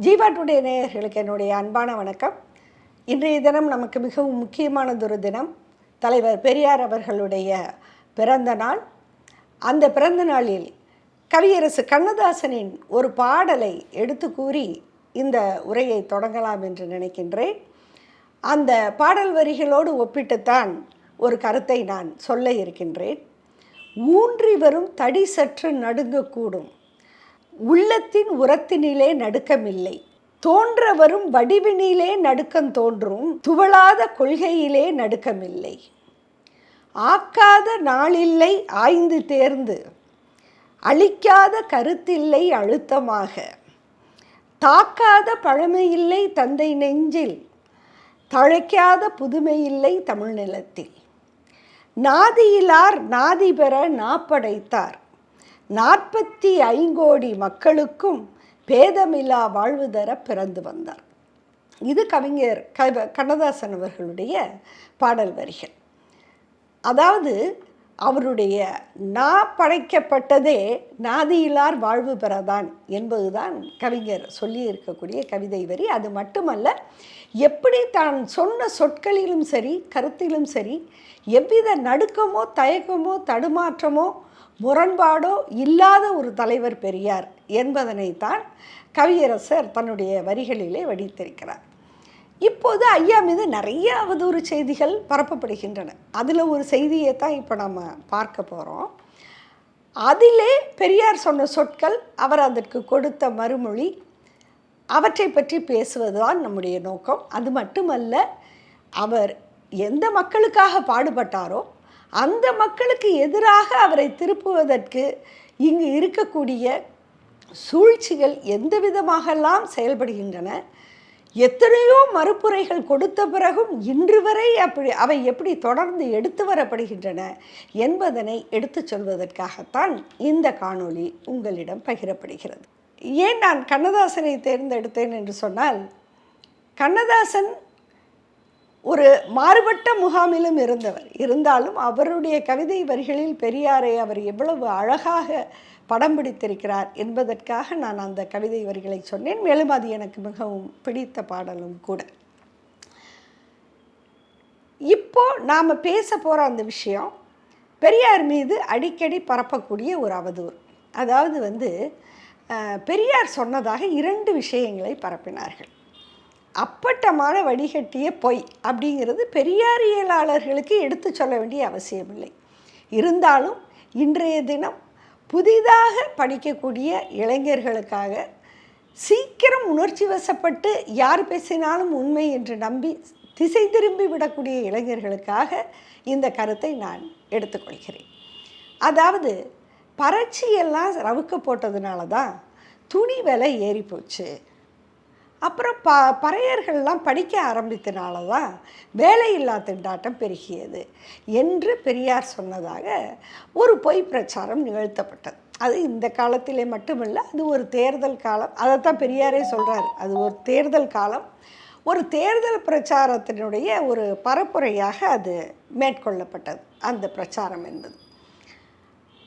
Jeeva today நேயர்களுக்கு என்னுடைய அன்பான வணக்கம். இன்றைய தினம் நமக்கு மிகவும் முக்கியமானதொரு தினம். தலைவர் பெரியார் அவர்களுடைய பிறந்த நாள். அந்த பிறந்த நாளில் கவியரசு கண்ணதாசனின் ஒரு பாடலை எடுத்து கூறி இந்த உரையை தொடங்கலாம் என்று நினைக்கின்றேன். அந்த பாடல் வரிகளோடு ஒப்பிட்டுத்தான் ஒரு கருத்தை நான் சொல்ல இருக்கின்றேன். ஊன்றி வரும் தடி சற்று நடுங்கக்கூடும். உள்ளத்தின் உரத்தினிலே நடுக்கமில்லை. தோன்ற வரும் வடிவினிலே நடுக்கம் தோன்றும் துவளாத கொள்கையிலே நடுக்கமில்லை. ஆக்காத நாளில்லை ஆய்ந்து தேர்ந்து அழிக்காத கருத்தில்லை அழுத்தமாக. தாக்காத பழமையில்லை தந்தை நெஞ்சில் தழைக்காத புதுமையில்லை தமிழ்நிலத்தில் நாதியிலார் நாதி பெற நாப்படைத்தார். நாற்பத்தி ஐங்கோடி மக்களுக்கும் பேதமில்லா வாழ்வு தர பிறந்து வந்தார். இது கவிஞர் கவ கண்ணதாசன் அவர்களுடைய பாடல் வரிகள். அதாவது அவருடைய நான் படைக்கப்பட்டதே நாதியிலார் வாழ்வு பெறதான் என்பதுதான் கவிஞர் சொல்லி இருக்கக்கூடிய கவிதை வரி. அது மட்டுமல்ல எப்படி தான் சொன்ன சொற்களிலும் சரி கருத்திலும் சரி எவ்வித நடுக்கமோ தயக்கமோ தடுமாற்றமோ முரண்பாடோ இல்லாத ஒரு தலைவர் பெரியார் என்பதனைத்தான் கவியரசர் தன்னுடைய வரிகளிலே வடித்திருக்கிறார். இப்போது ஐயா மீது நிறைய அவதூறு செய்திகள் பரப்பப்படுகின்றன. அதில் ஒரு செய்தியை தான் இப்போ நம்ம பார்க்க போகிறோம். அதிலே பெரியார் சொன்ன சொற்கள் அவர் அதற்கு கொடுத்த மறுமொழி அவற்றை பற்றி பேசுவதுதான் நம்முடைய நோக்கம். அது மட்டுமல்ல அவர் எந்த மக்களுக்காக பாடுபட்டாரோ அந்த மக்களுக்கு எதிராக அவரை திருப்புவதற்கு இங்கு இருக்கக்கூடிய சூழ்ச்சிகள் எந்த விதமாகலாம் செயல்படுகின்றன? எத்தனையோ மறுப்புரைகள் கொடுத்த பிறகும் இன்று வரை அப்படி அவை எப்படி தொடர்ந்து எடுத்து வரப்படுகின்றன என்பதனை எடுத்துச் சொல்வதற்காகத்தான் இந்த காணொளி உங்களிடம் பகிரப்படுகிறது. ஏன் நான் கண்ணதாசனை தேர்ந்தெடுத்தேன் என்று சொன்னால் கண்ணதாசன் ஒரு மாறுபட்ட முகாமிலும் இருந்தவர். இருந்தாலும் அவருடைய கவிதை வரிகளில் பெரியாரை அவர் எவ்வளவு அழகாக படம் பிடித்திருக்கிறார் என்பதற்காக நான் அந்த கவிதை வரிகளை சொன்னேன். மேலும் அது எனக்கு மிகவும் பிடித்த பாடலும் கூட. இப்போ நாம் பேச போகிற அந்த விஷயம் பெரியார் மீது அடிக்கடி பரப்பக்கூடிய ஒரு அவதூறு. அதாவது வந்து பெரியார் சொன்னதாக இரண்டு விஷயங்களை பரப்பினார்கள். அப்பட்டமான வடிகட்டிய பொய் அப்படிங்கிறது பெரியாரியலாளர்களுக்கு எடுத்து சொல்ல வேண்டிய அவசியமில்லை. இருந்தாலும் இன்றைய தினம் புதிதாக படிக்கக்கூடிய இளைஞர்களுக்காக சீக்கிரம் உணர்ச்சி வசப்பட்டு யார் பேசினாலும் உண்மை என்று நம்பி திசை திரும்பி விடக்கூடிய இளைஞர்களுக்காக இந்த கருத்தை நான் எடுத்துக்கொள்கிறேன். அதாவது பறட்சியெல்லாம் ரவுக்க போட்டதுனால தான் துணி விலை ஏறி போச்சு அப்புறம் ப பறையர்கள்லாம் படிக்க ஆரம்பித்தனால தான் வேலையில்லா திண்டாட்டம் பெருகியது என்று பெரியார் சொன்னதாக ஒரு பொய் பிரச்சாரம் நிகழ்த்தப்பட்டது. அது இந்த காலத்திலே மட்டுமில்ல அது ஒரு தேர்தல் காலம். அதைத்தான் பெரியாரே சொல்கிறார் அது ஒரு தேர்தல் காலம். ஒரு தேர்தல் பிரச்சாரத்தினுடைய ஒரு பரப்புரையாக அது மேற்கொள்ளப்பட்டது. அந்த பிரச்சாரம் என்பது.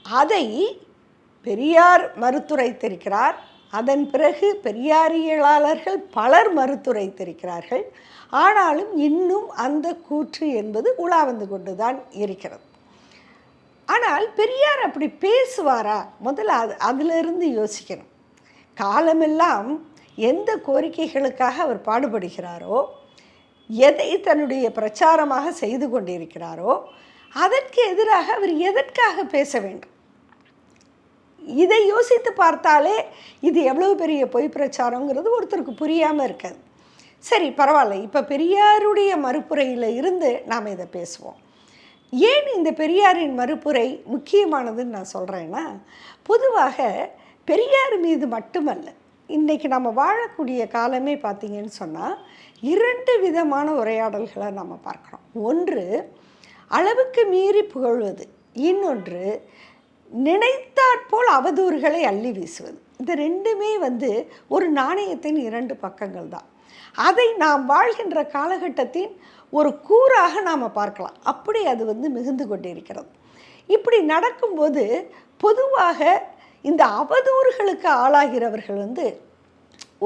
அதை பெரியார் மறுத்துரைத்திருக்கிறார். அதன் பிறகு பெரியாரியலாளர்கள் பலர் மறுத்துரைத்திருக்கிறார்கள் ஆனாலும் இன்னும் அந்த கூற்று என்பது உலா வந்து கொண்டு தான் இருக்கிறது. ஆனால் பெரியார் அப்படி பேசுவாரா? முதல்ல அது அதிலிருந்து யோசிக்கணும். காலமெல்லாம் எந்த கோரிக்கைகளுக்காக அவர் பாடுபடுகிறாரோ எதை தன்னுடைய பிரச்சாரமாக செய்து கொண்டிருக்கிறாரோ அதற்கு எதிராக அவர் எதற்காக பேச வேண்டும்? இதை யோசித்து பார்த்தாலே இது எவ்வளோ பெரிய பொய் பிரச்சாரங்கிறது ஒருத்தருக்கு புரியாமல் இருக்காது. சரி பரவாயில்ல. இப்போ பெரியாருடைய மறுப்புரையில் இருந்து நாம் இதை பேசுவோம். ஏன் இந்த பெரியாரின் மறுப்புரை முக்கியமானதுன்னு நான் சொல்கிறேன்னா பொதுவாக பெரியார் மீது மட்டுமல்ல இன்றைக்கி நம்ம வாழக்கூடிய காலமே பார்த்திங்கன்னு சொன்னால் இரண்டு விதமான உரையாடல்களை நம்ம பார்க்குறோம். ஒன்று அளவுக்கு மீறி புகழ்வது. இன்னொன்று நினைத்தாற்போல் அவதூறுகளை அள்ளி வீசுவது. இந்த ரெண்டுமே வந்து ஒரு நாணயத்தின் இரண்டு பக்கங்கள் தான். அதை நாம் வாழ்கின்ற காலகட்டத்தின் ஒரு கூறாக நாம் பார்க்கலாம். அப்படி அது வந்து மிகுந்து கொண்டிருக்கிறது. இப்படி நடக்கும்போது பொதுவாக இந்த அவதூறுகளுக்கு ஆளாகிறவர்கள் வந்து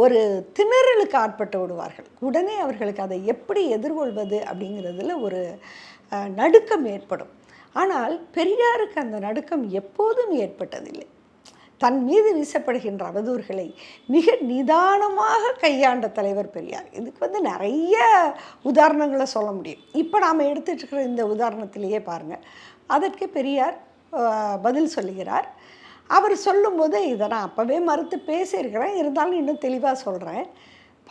ஒரு திணறலுக்கு ஆட்பட்டு விடுவார்கள் உடனே அவர்களுக்கு அதை எப்படி எதிர்கொள்வது அப்படிங்கிறதுல ஒரு நடுக்கம் ஏற்படும். ஆனால் பெரியாருக்கு அந்த நடுக்கம் எப்போதும் ஏற்பட்டதில்லை. தன் மீது வீசப்படுகின்ற அவதூறுகளை மிக நிதானமாக கையாண்ட தலைவர் பெரியார். இதுக்கு வந்து நிறைய உதாரணங்களை சொல்ல முடியும். இப்போ நாம் எடுத்துட்டுருக்கிற இந்த உதாரணத்திலேயே பாருங்கள் அதற்கு பெரியார் பதில் சொல்லுகிறார். அவர் சொல்லும்போது இதை நான் அப்போவே மறுத்து பேசியிருக்கிறேன். இருந்தாலும் இன்னும் தெளிவாக சொல்கிறேன்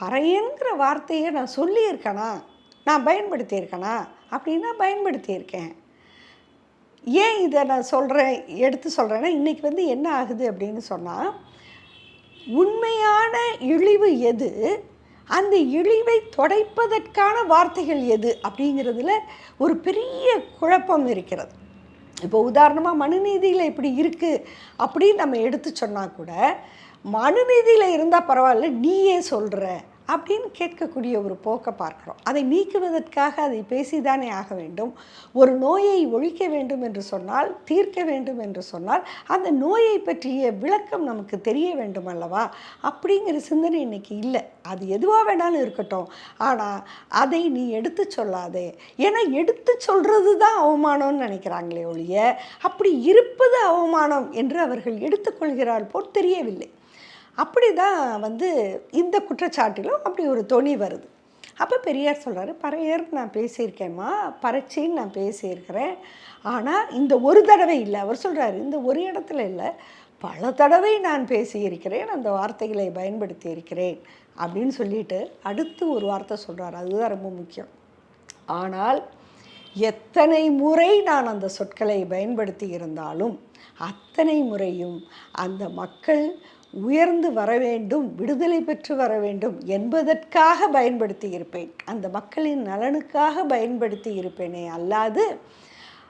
பறையங்கிற வார்த்தையை நான் சொல்லியிருக்கேனா? நான் பயன்படுத்தியிருக்கேனா? அப்படின்னா பயன்படுத்தியிருக்கேன். ஏன் இதை நான் சொல்கிறேன் எடுத்து சொல்கிறேன்னா இன்றைக்கி வந்து என்ன ஆகுது அப்படின்னு சொன்னால் உண்மையான இழிவு எது? அந்த இழிவை தொடைப்பதற்கான வார்த்தைகள் எது? அப்படிங்கிறதுல ஒரு பெரிய குழப்பம் இருக்கிறது. இப்போ உதாரணமாக மனுநீதியில் இப்படி இருக்குது அப்படின்னு நம்ம எடுத்து சொன்னால் கூட மனுநீதியில் இருந்தால் பரவாயில்ல நீயே சொல்கிற அப்படின்னு கேட்கக்கூடிய ஒரு போக்கை பார்க்குறோம். அதை நீக்குவதற்காக அதை பேசிதானே ஆக வேண்டும். ஒரு நோயை ஒழிக்க வேண்டும் என்று சொன்னால் தீர்க்க வேண்டும் என்று சொன்னால் அந்த நோயை பற்றிய விளக்கம் நமக்கு தெரிய வேண்டும் அல்லவா? அப்படிங்கிற சிந்தனை இன்னைக்கு இல்லை. அது எதுவாக வேணாலும் இருக்கட்டும். ஆனால் அதை நீ எடுத்து சொல்லாதே. ஏன்னா எடுத்து சொல்கிறது தான் அவமானம்னு நினைக்கிறாங்களே ஒழிய அப்படி இருப்பது அவமானம் என்று அவர்கள் எடுத்துக்கொள்கிறாள் போல் தெரியவில்லை. அப்படி தான் வந்து இந்த குற்றச்சாட்டிலும் அப்படி ஒரு தொனி வருது. அப்போ பெரியார் சொல்கிறாரு பறையர் நான் பேசியிருக்கேம்மா பறைச்சின்னு நான் பேசியிருக்கிறேன். ஆனால் இந்த ஒரு தடவை இல்லை. அவர் சொல்கிறாரு இந்த ஒரு இடத்துல இல்லை பல தடவை நான் பேசியிருக்கிறேன் அந்த வார்த்தைகளை பயன்படுத்தி இருக்கிறேன் அப்படின்னு சொல்லிட்டு அடுத்து ஒரு வார்த்தை சொல்கிறார் அதுதான் ரொம்ப முக்கியம். ஆனால் எத்தனை முறை நான் அந்த சொற்களை பயன்படுத்தி இருந்தாலும் அத்தனை முறையும் அந்த மக்கள் உயர்ந்து வர வேண்டும் விடுதலை பெற்று வர வேண்டும் என்பதற்காக பயன்படுத்தி இருப்பேன் அந்த மக்களின் நலனுக்காக பயன்படுத்தி இருப்பேனே அல்லாது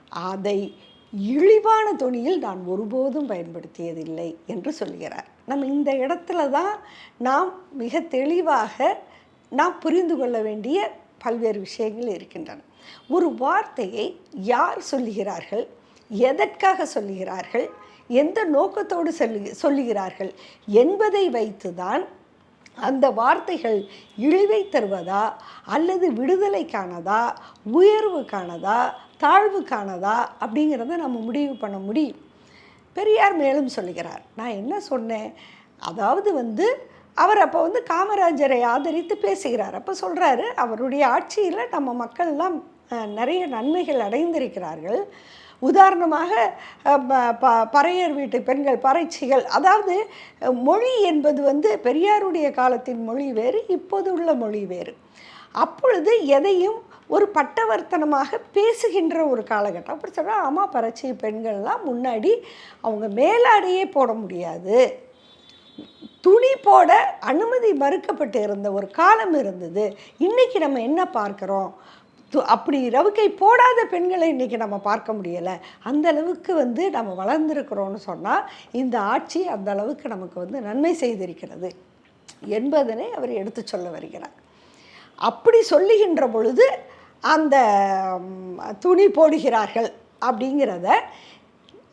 அதை இழிவான தொனியில் நான் ஒருபோதும் பயன்படுத்தியதில்லை என்று சொல்கிறார். நம்ம இந்த இடத்துல தான் நாம் மிக தெளிவாக நாம் புரிந்து கொள்ள வேண்டிய பல்வேறு விஷயங்கள் இருக்கின்றன. ஒரு வார்த்தையை யார் சொல்லுகிறார்கள்? எதற்காக சொல்லுகிறார்கள்? எந்த நோக்கத்தோடு சொல்லி சொல்லுகிறார்கள்? என்பதை வைத்துதான் அந்த வார்த்தைகள் இழிவை தருவதா? அல்லது விடுதலைக்கானதா உயர்வுக்கானதா தாழ்வுக்கானதா அப்படிங்கிறத நம்ம முடிவு பண்ண முடியும். பெரியார் மேலும் சொல்லுகிறார் நான் என்ன சொன்னேன்? அதாவது வந்து அவர் அப்போ வந்து காமராஜரை ஆதரித்து பேசுகிறார். அப்போ சொல்கிறாரு அவருடைய ஆட்சியில் நம்ம மக்கள்லாம் நிறைய நன்மைகள் அடைந்திருக்கிறார்கள். உதாரணமாக ப- ப- பறையர் வீட்டு பெண்கள் பறைச்சிகள் அதாவது மொழி என்பது வந்து பெரியாருடைய காலத்தின் மொழி வேறு இப்போது உள்ள மொழி வேறு. அப்பொழுது எதையும் ஒரு பட்டவர்த்தனமாக பேசுகின்ற ஒரு காலகட்டம். அப்படி சொன்னால் ஆமாம் பறைச்சி பெண்கள்லாம் முன்னாடி அவங்க மேலாடையே போட முடியாது. துணி போட அனுமதி மறுக்கப்பட்டு இருந்த ஒரு காலம் இருந்தது. இன்றைக்கி நம்ம என்ன பார்க்குறோம்? அப்படி ரவுக்கை போடாத பெண்களை இன்றைக்கி நம்ம பார்க்க முடியலை. அந்த அளவுக்கு வந்து நம்ம வளர்ந்துருக்கிறோன்னு சொன்னால் இந்த ஆட்சி அந்த அளவுக்கு நமக்கு வந்து நன்மை செய்திருக்கிறது என்பதனை அவர் எடுத்து சொல்ல வருகிறார். அப்படி சொல்லுகின்ற பொழுது அந்த துணி போடுகிறார்கள் அப்படிங்கிறத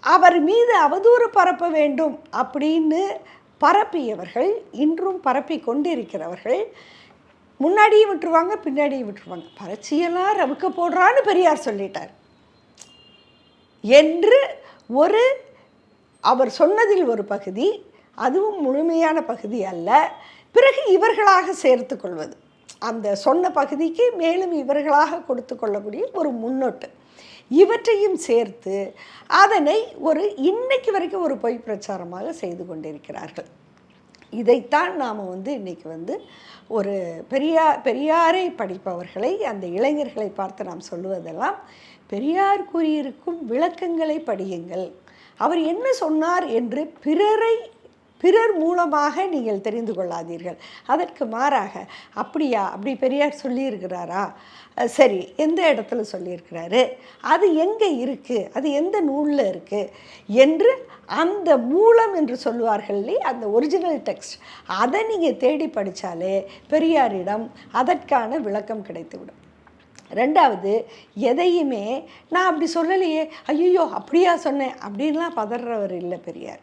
அவர் மீது அவதூறு பரப்ப வேண்டும் அப்படின்னு பரப்பியவர்கள் இன்றும் பரப்பி கொண்டிருக்கிறவர்கள் முன்னாடியும் விட்டுருவாங்க பின்னாடியும் விட்டுருவாங்க. பறச்சியெல்லாம் ரவுக்க போடுறான்னு பெரியார் சொல்லிட்டார். என்று ஒரு அவர் சொன்னதில் ஒரு பகுதி அதுவும் முழுமையான பகுதி அல்ல. பிறகு இவர்களாக சேர்த்து கொள்வது. அந்த சொன்ன பகுதிக்கு மேலும் இவர்களாக கொடுத்து கொள்ளக்கூடிய ஒரு முன்னோட்டு. இவற்றையும் சேர்த்து அதனை ஒரு இன்னைக்கு வரைக்கும் ஒரு பொய் பிரச்சாரமாக செய்து கொண்டிருக்கிறார்கள். இதைத்தான் நாம் வந்து இன்றைக்கி வந்து ஒரு பெரியார் பெரியாரை படிப்பவர்களை அந்த இளைஞர்களை பார்த்து நாம் சொல்லுவதெல்லாம் பெரியார் கூறியிருக்கும் விளக்கங்களை படியுங்கள். அவர் என்ன சொன்னார்? என்று பிறரை பிறர் மூலமாக நீங்கள் தெரிந்து கொள்ளாதீர்கள். அதற்கு மாறாக அப்படியா? அப்படி பெரியார் சொல்லியிருக்கிறாரா? சரி எந்த இடத்துல சொல்லியிருக்கிறாரு? அது எங்கே இருக்குது அது எந்த நூலில் இருக்குது என்று அந்த மூலம் என்று சொல்லுவார்கள் அந்த ஒரிஜினல் டெக்ஸ்ட் அதை நீங்கள் தேடி படித்தாலே பெரியாரிடம் அதற்கான விளக்கம் கிடைத்துவிடும். ரெண்டாவது எதையுமே நான் அப்படி சொல்லலையே. ஐயோ அப்படியா சொன்னேன். அப்படின்லாம் பதறவர் இல்லை பெரியார்.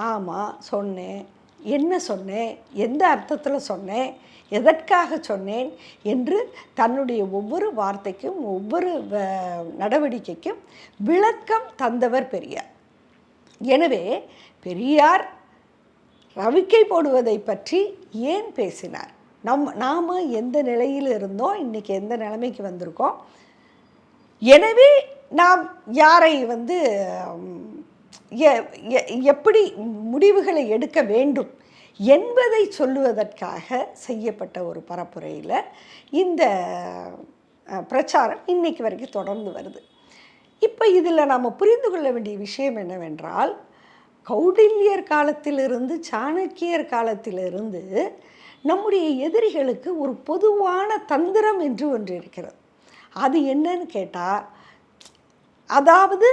ஆமாம் சொன்னேன். என்ன சொன்னேன்? எந்த அர்த்தத்தில் சொன்னேன்? எதற்காக சொன்னேன்? என்று தன்னுடைய ஒவ்வொரு வார்த்தைக்கும் ஒவ்வொரு வ- நடவடிக்கைக்கும் விளக்கம் தந்தவர் பெரியார். எனவே பெரியார் ரவிக்கை போடுவதை பற்றி ஏன் பேசினார்? நம் நாம் எந்த நிலையில் இருந்தோம் இன்றைக்கி எந்த நிலைமைக்கு வந்திருக்கோம்? எனவே நாம் யாரை வந்து எப்படி முடிவுகளை எடுக்க வேண்டும் என்பதை சொல்லுவதற்காக செய்யப்பட்ட ஒரு பரப்புரையில் இந்த பிரச்சாரம் இன்னைக்கு வரைக்கும் தொடர்ந்து வருது. இப்போ இதில் நாம் புரிந்து கொள்ள வேண்டிய விஷயம் என்னவென்றால் கௌடில்யர் காலத்திலிருந்து சாணக்கியர் காலத்திலிருந்து நம்முடைய எதிரிகளுக்கு ஒரு பொதுவான தந்திரம் என்று ஒன்று இருக்கிறது. அது என்னன்னு கேட்டால் அதாவது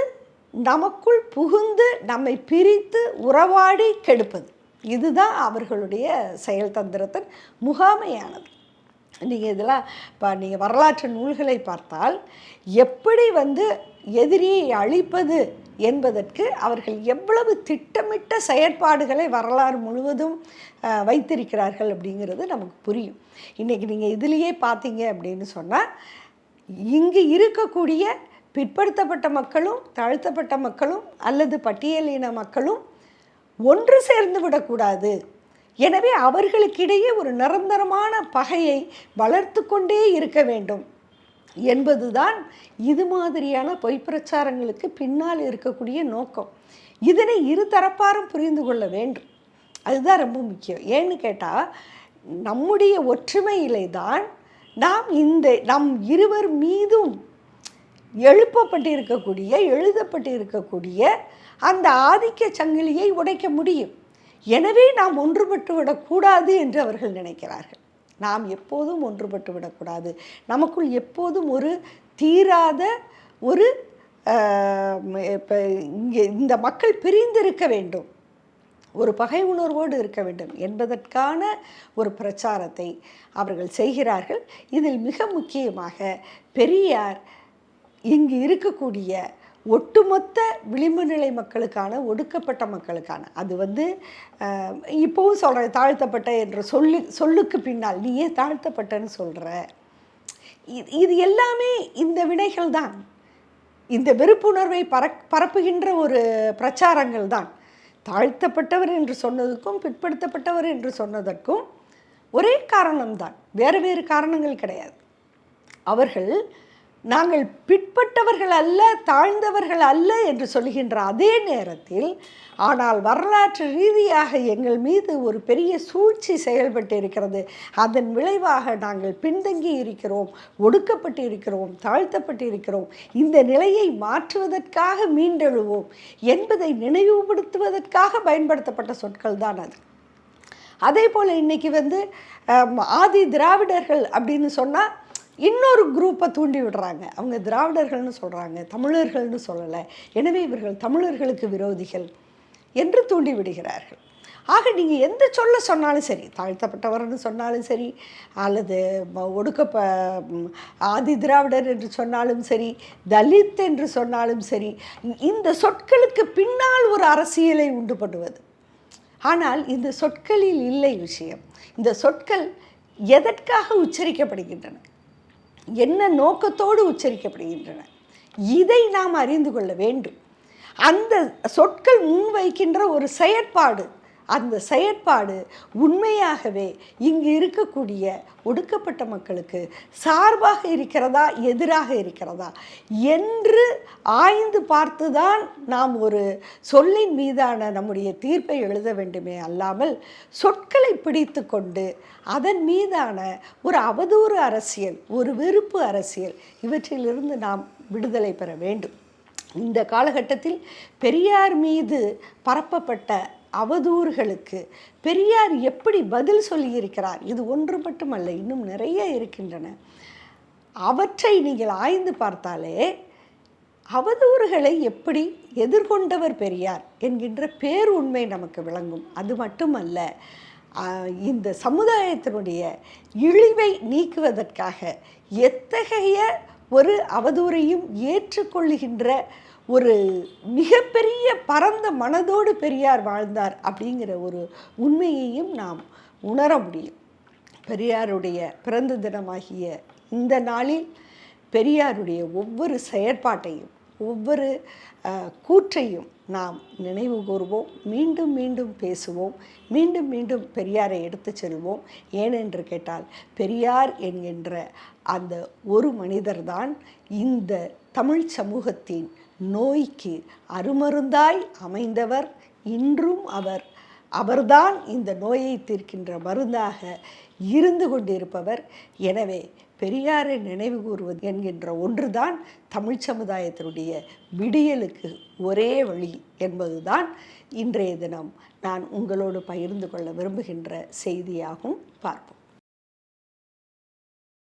நமக்குள் புகுந்து நம்மை பிரித்து உறவாடி கெடுப்பது. இதுதான் அவர்களுடைய செயல் தந்திரத்தின் முகாமையானது. நீங்கள் இதெல்லாம் இப்போ நீங்கள் வரலாற்று நூல்களை பார்த்தால் எப்படி வந்து எதிரியை அழிப்பது என்பதற்கு அவர்கள் எவ்வளவு திட்டமிட்ட செயற்பாடுகளை வரலாறு முழுவதும் வைத்திருக்கிறார்கள் அப்படிங்கிறது நமக்கு புரியும். இன்றைக்கி நீங்கள் இதுலேயே பார்த்தீங்க அப்படின்னு சொன்னால் இங்கு இருக்கக்கூடிய பிற்படுத்தப்பட்ட மக்களும் தாழ்த்தப்பட்ட மக்களும் அல்லது பட்டியலின மக்களும் ஒன்று சேர்ந்து விடக்கூடாது. எனவே அவர்களுக்கிடையே ஒரு நிரந்தரமான பகையை வளர்த்து கொண்டே இருக்க வேண்டும். என்பதுதான் இது மாதிரியான பொய் பிரச்சாரங்களுக்கு பின்னால் இருக்கக்கூடிய நோக்கம். இதனை இரு தரப்பாரும் புரிந்து கொள்ள வேண்டும். அதுதான் ரொம்ப முக்கியம். ஏன்னு கேட்டால் நம்முடைய ஒற்றுமையிலே தான் நாம் இந்த நம் இருவர் மீதும் எழுப்பப்பட்டிருக்கக்கூடிய எழுதப்பட்டிருக்கக்கூடிய அந்த ஆதிக்க சங்கிலியை உடைக்க முடியும். எனவே நாம் ஒன்றுபட்டு விடக்கூடாது என்று அவர்கள் நினைக்கிறார்கள். நாம் எப்போதும் ஒன்றுபட்டு விடக்கூடாது. நமக்குள் எப்போதும் ஒரு தீராத ஒரு இப்போ இங்கே இந்த மக்கள் பிரிந்திருக்க வேண்டும். ஒரு பகை உணர்வோடு இருக்க வேண்டும் என்பதற்கான ஒரு பிரச்சாரத்தை அவர்கள் செய்கிறார்கள். இதில் மிக முக்கியமாக பெரியார் இங்கு இருக்கக்கூடிய ஒட்டுமொத்த விளிம்பு நிலை மக்களுக்கான ஒடுக்கப்பட்ட மக்களுக்கான. அது வந்து இப்போவும் சொல்கிறேன் தாழ்த்தப்பட்ட என்ற சொல்லு சொல்லுக்கு பின்னால். நீ ஏன் தாழ்த்தப்பட்டன்னு சொல்கிற இது இது எல்லாமே இந்த வினைகள் தான். இந்த வெறுப்புணர்வை பரக் பரப்புகின்ற ஒரு பிரச்சாரங்கள் தான். தாழ்த்தப்பட்டவர் என்று சொன்னதுக்கும் பிற்படுத்தப்பட்டவர் என்று சொன்னதற்கும் ஒரே காரணம்தான். வேறு வேறு காரணங்கள் கிடையாது. அவர்கள் நாங்கள் பிற்பட்டவர்கள் அல்ல தாழ்ந்தவர்கள் அல்ல என்று சொல்கின்ற அதே நேரத்தில் ஆனால் வரலாற்று ரீதியாக எங்கள் மீது ஒரு பெரிய சூழ்ச்சி செயல்பட்டு இருக்கிறது. அதன் விளைவாக நாங்கள் பின்தங்கி இருக்கிறோம் ஒடுக்கப்பட்டு இருக்கிறோம் தாழ்த்தப்பட்டு இருக்கிறோம். இந்த நிலையை மாற்றுவதற்காக மீண்டெழுவோம் என்பதை நினைவுபடுத்துவதற்காக பயன்படுத்தப்பட்ட சொற்கள் தான் அது. அதே போல் இன்னைக்கு வந்து ஆதி திராவிடர்கள் அப்படின்னு சொன்னால் இன்னொரு குரூப்பை தூண்டி விடுறாங்க. அவங்க திராவிடர்கள்னு சொல்கிறாங்க தமிழர்கள்னு சொல்லலை. எனவே இவர்கள் தமிழர்களுக்கு விரோதிகள் என்று தூண்டி விடுகிறார்கள். ஆக நீங்கள் எந்த சொல்ல சொன்னாலும் சரி தாழ்த்தப்பட்டவர்னு சொன்னாலும் சரி அல்லது ஒடுக்கப்ப ஆதி திராவிடர் என்று சொன்னாலும் சரி தலித் என்று சொன்னாலும் சரி இந்த சொற்களுக்கு பின்னால் ஒரு அரசியலை உண்டு பண்ணுவது. ஆனால் இந்த சொற்களில் இல்லை விஷயம். இந்த சொற்கள் எதற்காக உச்சரிக்கப்படுகின்றன? என்ன நோக்கத்தோடு உச்சரிக்கப்படுகின்றன. இதை நாம் அறிந்து கொள்ள வேண்டும். அந்த சொற்கள் முன்வைக்கின்ற ஒரு செயற்பாடு அந்த செயற்பாடு உண்மையாகவே இங்கு இருக்கக்கூடிய ஒடுக்கப்பட்ட மக்களுக்கு சார்பாக இருக்கிறதா எதிராக இருக்கிறதா என்று ஆய்ந்து பார்த்துதான் நாம் ஒரு சொல்லின் மீதான நம்முடைய தீர்ப்பை எழுத வேண்டுமே அல்லாமல் சொற்களை பிடித்து கொண்டு அதன் மீதான ஒரு அவதூறு அரசியல் ஒரு வெறுப்பு அரசியல் இவற்றிலிருந்து நாம் விடுதலை பெற வேண்டும். இந்த காலகட்டத்தில் பெரியார் மீது பரப்பப்பட்ட அவதூறுகளுக்கு பெரியார் எப்படி பதில் சொல்லியிருக்கிறார்? இது ஒன்று மட்டுமல்ல இன்னும் நிறைய இருக்கின்றன. அவற்றை நீங்கள் ஆய்ந்து பார்த்தாலே அவதூறுகளை எப்படி எதிர்கொண்டவர் பெரியார் என்கின்ற பேருண்மை நமக்கு விளங்கும். அது மட்டுமல்ல இந்த சமுதாயத்தினுடைய இழிவை நீக்குவதற்காக எத்தகைய ஒரு அவதூறையும் ஏற்றுக்கொள்ளுகின்ற ஒரு மிகப்பெரிய பரந்த மனதோடு பெரியார் வாழ்ந்தார் அப்படிங்கிற ஒரு உண்மையையும் நாம் உணர முடியும். பெரியாருடைய பிறந்த தினமாகிய இந்த நாளில் பெரியாருடைய ஒவ்வொரு செயற்பாட்டையும் ஒவ்வொரு கூற்றையும் நாம் நினைவு கூறுவோம் மீண்டும் மீண்டும் பேசுவோம். மீண்டும் மீண்டும் பெரியாரை எடுத்துச் செல்வோம். ஏனென்று கேட்டால் பெரியார் என்கின்ற அந்த ஒரு மனிதர்தான் இந்த தமிழ் சமூகத்தின் நோய்க்கு அருமருந்தாய் அமைந்தவர். இன்றும் அவர் அவர்தான் இந்த நோயை தீர்க்கின்ற மருந்தாக இருந்து கொண்டிருப்பவர். எனவே பெரியாரை நினைவு கூறுவது என்கின்ற ஒன்றுதான் தமிழ் சமுதாயத்தினுடைய விடியலுக்கு ஒரே வழி என்பதுதான் இன்றைய தினம். நான் உங்களோடு பகிர்ந்து கொள்ள விரும்புகின்ற செய்தியாகவும் பார்ப்போம்.